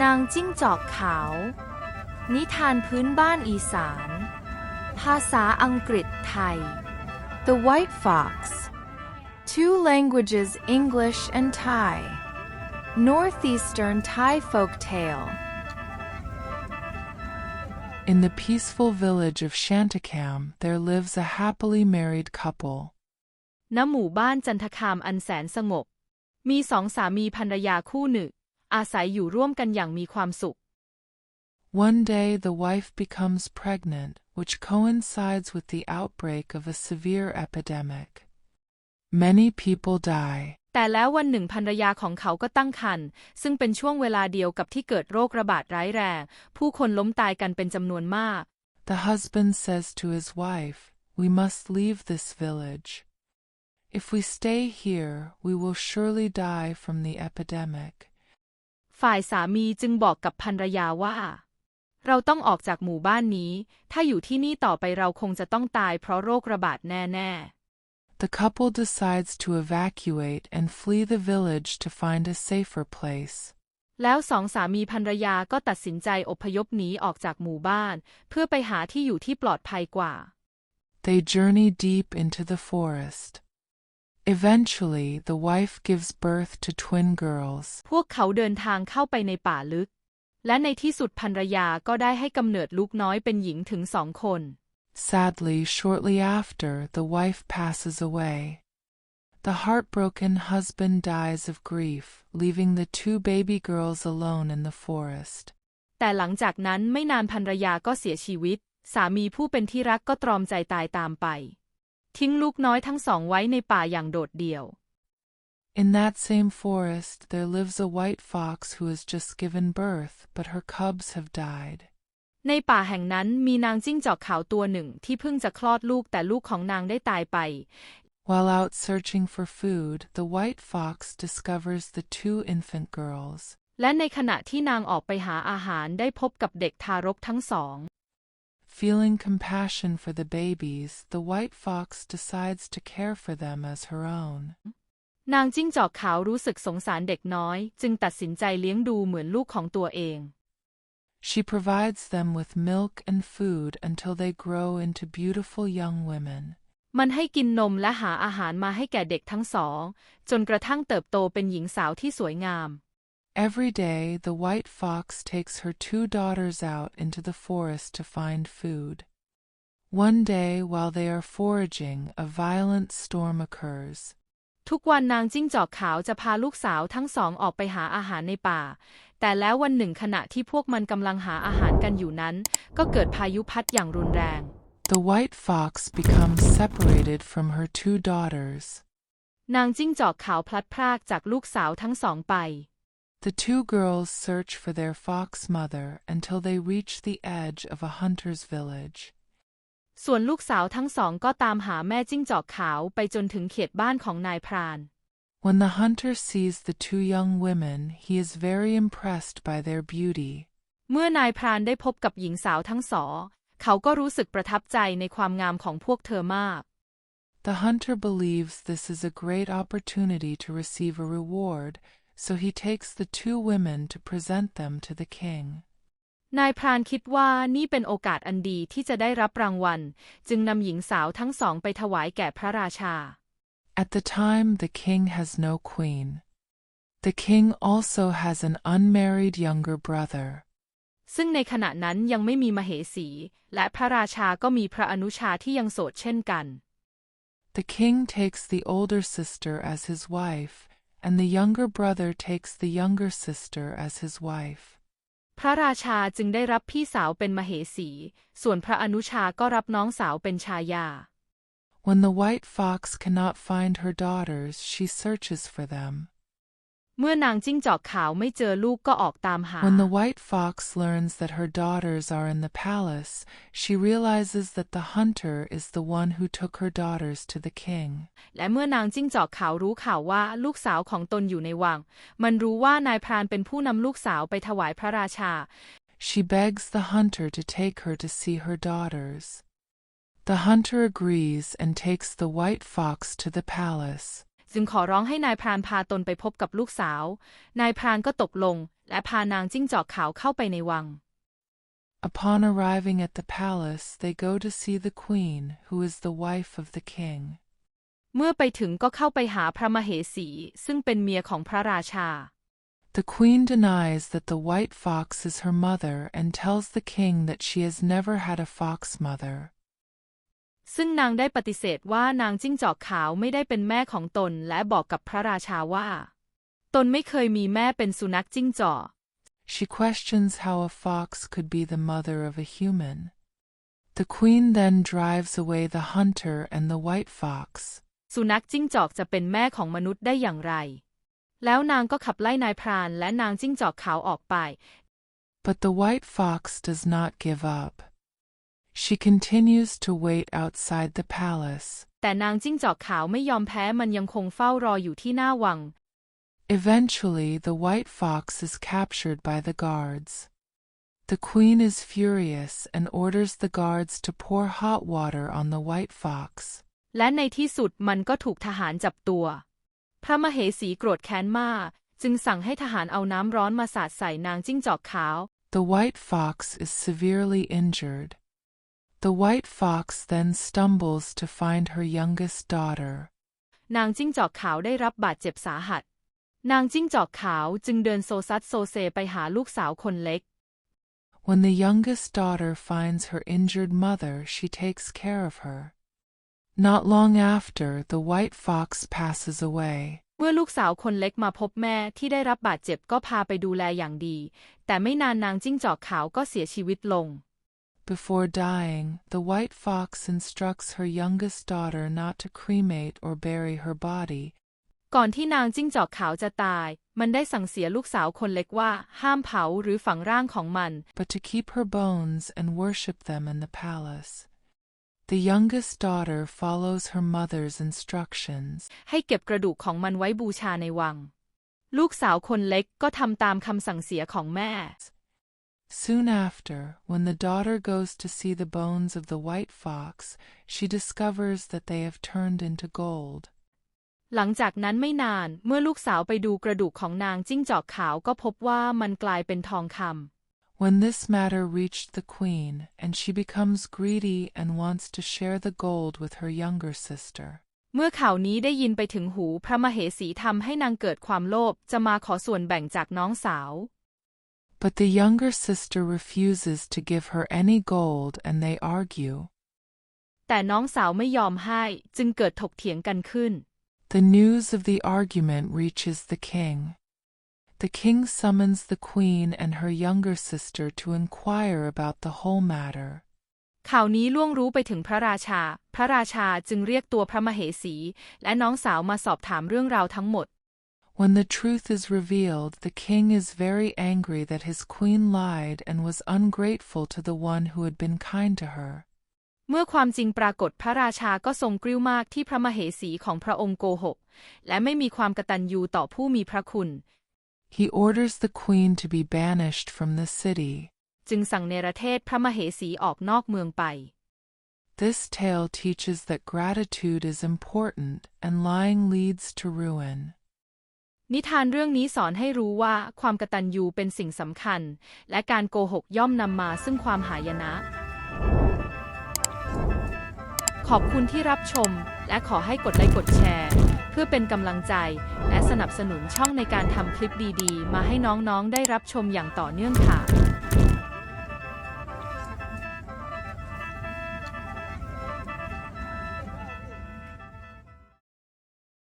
นางจิ้งจอกขาว นิทานพื้นบ้านอีสาน ภาษาอังกฤษไทย The White Fox Two languages English and Thai Northeastern Thai folk tale In the peaceful village of Shantikam there lives a happily married couple. ณหมู่บ้านจันทคามอันแสนสงบ มีสองสามีภรรยาคู่หนึ่ง อาศัยอยู่ร่วมกันอย่างมีความสุข One day the wife becomes pregnant, which coincides with the outbreak of a severe epidemic. Many people die. แต่แล้ววันหนึ่งภรรยาของเขาก็ตั้งครรภ์ซึ่งเป็นช่วงเวลาเดียวกับที่เกิดโรคระบาดร้ายแรง ผู้คนล้มตายกันเป็นจำนวนมาก The husband says to his wife, We must leave this village. If we stay here, we will surely die from the epidemic. ฝ่ายสามีจึงบอกกับภรรยาว่า เราต้องออกจากหมู่บ้านนี้ ถ้าอยู่ที่นี่ต่อไปเราคงจะต้องตายเพราะโรคระบาดแน่ The couple decides to evacuate and flee the village to find a safer place. ๆแล้วสองสามีภรรยาก็ตัดสินใจอพยพหนีออกจากหมู่บ้าน เพื่อไปหาที่อยู่ที่ปลอดภัยกว่า They journey deep into the forest. Eventually, the wife gives birth to twin girls. พวกเขาเดินทางเข้าไปในป่าลึก และในที่สุดภรรยาก็ได้ให้กำเนิดลูกน้อยเป็นหญิงถึงสองคน Sadly, shortly after, the wife passes away. The heartbroken husband dies of grief, leaving the two baby girls alone in the forest. แต่หลังจากนั้นไม่นานภรรยาก็เสียชีวิต สามีผู้เป็นที่รักก็ตรอมใจตายตามไป ทิ้งลูกน้อยทั้งสองไว้ในป่าอย่างโดดเดี่ยว In that same forest, there lives a white fox who has just given birth, but her cubs have died. ในป่าแห่งนั้นมีนางจิ้งจอกขาวตัวหนึ่งที่เพิ่งจะคลอดลูกแต่ลูกของนางได้ตายไป While out searching for food, the white fox discovers the two infant girls. และในขณะที่นางออกไปหาอาหารได้พบกับเด็กทารกทั้งสอง Feeling compassion for the babies, the white fox decides to care for them as her own. นางจิ้งจอกขาวรู้สึกสงสารเด็กน้อย จึงตัดสินใจเลี้ยงดูเหมือนลูกของตัวเอง She provides them with milk and food until they grow into beautiful young women. มันให้กินนมและหาอาหารมาให้แก่เด็กทั้งสอง จนกระทั่งเติบโตเป็นหญิงสาวที่สวยงาม Every day, the white fox takes her two daughters out into the forest to find food. One day, while they are foraging, a violent storm occurs. ทุกวันนางจิ้งจอกขาวจะพาลูกสาวทั้งสองออกไปหาอาหารในป่า แต่แล้ววันหนึ่งขณะที่พวกมันกำลังหาอาหารกันอยู่นั้น ก็เกิดพายุพัดอย่างรุนแรง The white fox becomes separated from her two daughters. นางจิ้งจอกขาวพลัดพรากจากลูกสาวทั้งสองไป The two girls search for their fox mother until they reach the edge of a hunter's village. ส่วนลูกสาวทั้งสองก็ตามหาแม่จิ้งจอกขาวไปจนถึงเขตบ้านของนายพราน When the hunter sees the two young women, he is very impressed by their beauty. เมื่อนายพรานได้พบกับหญิงสาวทั้งสอง เขาก็รู้สึกประทับใจในความงามของพวกเธอมาก The hunter believes this is a great opportunity to receive a reward, so he takes the two women to present them to the king. นายพรานคิดว่านี่เป็นโอกาสอันดีที่จะได้รับรางวัล จึงนำหญิงสาวทั้งสองไปถวายแก่พระราชา At the time, the king has no queen. The king also has an unmarried younger brother. ซึ่งในขณะนั้นยังไม่มีมเหสี และพระราชาก็มีพระอนุชาที่ยังโสดเช่นกัน The king takes the older sister as his wife, and the younger brother takes the younger sister as his wife. พระราชาจึงได้รับพี่สาวเป็นมเหสี ส่วนพระอนุชาก็รับน้องสาวเป็นชายา When the white fox cannot find her daughters, she searches for them. เมื่อนางจิ้งจอกขาวไม่เจอลูกก็ออกตามหา When the white fox learns that her daughters are in the palace, she realizes that the hunter is the one who took her daughters to the king. และเมื่อนางจิ้งจอกขาวรู้ข่าวว่าลูกสาวของตนอยู่ในวัง มันรู้ว่านายพรานเป็นผู้นำลูกสาวไปถวายพระราชา She begs the hunter to take her to see her daughters. The hunter agrees and takes the white fox to the palace. จึงขอร้องให้นายพรานพาตนไปพบกับลูกสาว นายพรานก็ตกลง และพานางจิ้งจอกขาวเข้าไปในวัง Upon arriving at the palace, they go to see the queen, who is the wife of the king. เมื่อไปถึงก็เข้าไปหาพระมเหสี ซึ่งเป็นเมียของพระราชา The queen denies that the white fox is her mother and tells the king that she has never had a fox mother. ซึ่งนางได้ปฏิเสธว่านางจิ้งจอกขาวไม่ได้เป็นแม่ของตนและบอกกับพระราชาว่า ตนไม่เคยมีแม่เป็นสุนัขจิ้งจอก She questions how a fox could be the mother of a human. The queen then drives away the hunter and the white fox. สุนัขจิ้งจอกจะเป็นแม่ของมนุษย์ได้อย่างไร แล้วนางก็ขับไล่นายพรานและนางจิ้งจอกขาวออกไป But the white fox does not give up. She continues to wait outside the palace. แต่นางจิ้งจอกขาวไม่ยอมแพ้มันยังคงเฝ้ารออยู่ที่หน้าวัง Eventually, the white fox is captured by the guards. The queen is furious and orders the guards to pour hot water on the white fox. และในที่สุดมันก็ถูกทหารจับตัว พระมเหสีโกรธแค้นมาก จึงสั่งให้ทหารเอาน้ำร้อนมาสาดใส่นางจิ้งจอกขาว The white fox is severely injured. The white fox then stumbles to find her youngest daughter. นางจิ้งจอกขาวได้รับบาดเจ็บสาหัส นางจิ้งจอกขาวจึงเดินโซซัดโซเซไปหาลูกสาวคนเล็ก When the youngest daughter finds her injured mother, she takes care of her. Not long after, the white fox passes away. เมื่อลูกสาวคนเล็กมาพบแม่ที่ได้รับบาดเจ็บก็พาไปดูแลอย่างดี แต่ไม่นานนางจิ้งจอกขาวก็เสียชีวิตลง Before dying, the white fox instructs her youngest daughter not to cremate or bury her body, ก่อนที่นางจิ้งจอกขาวจะตาย มันได้สั่งเสียลูกสาวคนเล็กว่า ห้ามเผาหรือฝังร่างของมัน but to keep her bones and worship them in the palace. The youngest daughter follows her mother's instructions. ให้เก็บกระดูกของมันไว้บูชาในวัง ลูกสาวคนเล็กก็ทำตามคำสั่งเสียของแม่ Soon after, when the daughter goes to see the bones of the white fox, she discovers that they have turned into gold. หลังจากนั้นไม่นานเมื่อลูกสาวไปดูกระดูกของนางจิ้งจอกขาวก็พบว่ามันกลายเป็นทองคำ When this matter reached the queen, and she becomes greedy and wants to share the gold with her younger sister. เมื่อข่าวนี้ได้ยินไปถึงหูพระมเหสีทำให้นางเกิดความโลภจะมาขอส่วนแบ่งจากน้องสาว But the younger sister refuses to give her any gold and they argue. แต่น้องสาวไม่ยอมให้จึงเกิดถกเถียงกันขึ้น The news of the argument reaches the king. The king summons the queen and her younger sister to inquire about the whole matter. ข่าวนี้ล่วงรู้ไปถึงพระราชา พระราชาจึงเรียกตัวพระมเหสี และน้องสาวมาสอบถามเรื่องราวทั้งหมด When the truth is revealed, the king is very angry that his queen lied and was ungrateful to the one who had been kind to her. เมื่อความจริงปรากฏพระราชาก็ทรงกริ้วมากที่พระมเหสีของพระองค์โกหก และไม่มีความกตัญญูต่อผู้มีพระคุณ He orders the queen to be banished from the city. จึงสั่งเนรเทศพระมเหสีออกนอกเมืองไป This tale teaches that gratitude is important and lying leads to ruin. นิทานเรื่องนี้สอนให้รู้ว่าความกตัญญูเป็นสิ่งสำคัญ และการโกหกย่อมนำมาซึ่งความหายนะ ขอบคุณที่รับชม และขอให้กดไลค์กดแชร์ เพื่อเป็นกำลังใจ และสนับสนุนช่องในการทำคลิปดีๆ มาให้น้องๆได้รับชมอย่างต่อเนื่องค่ะ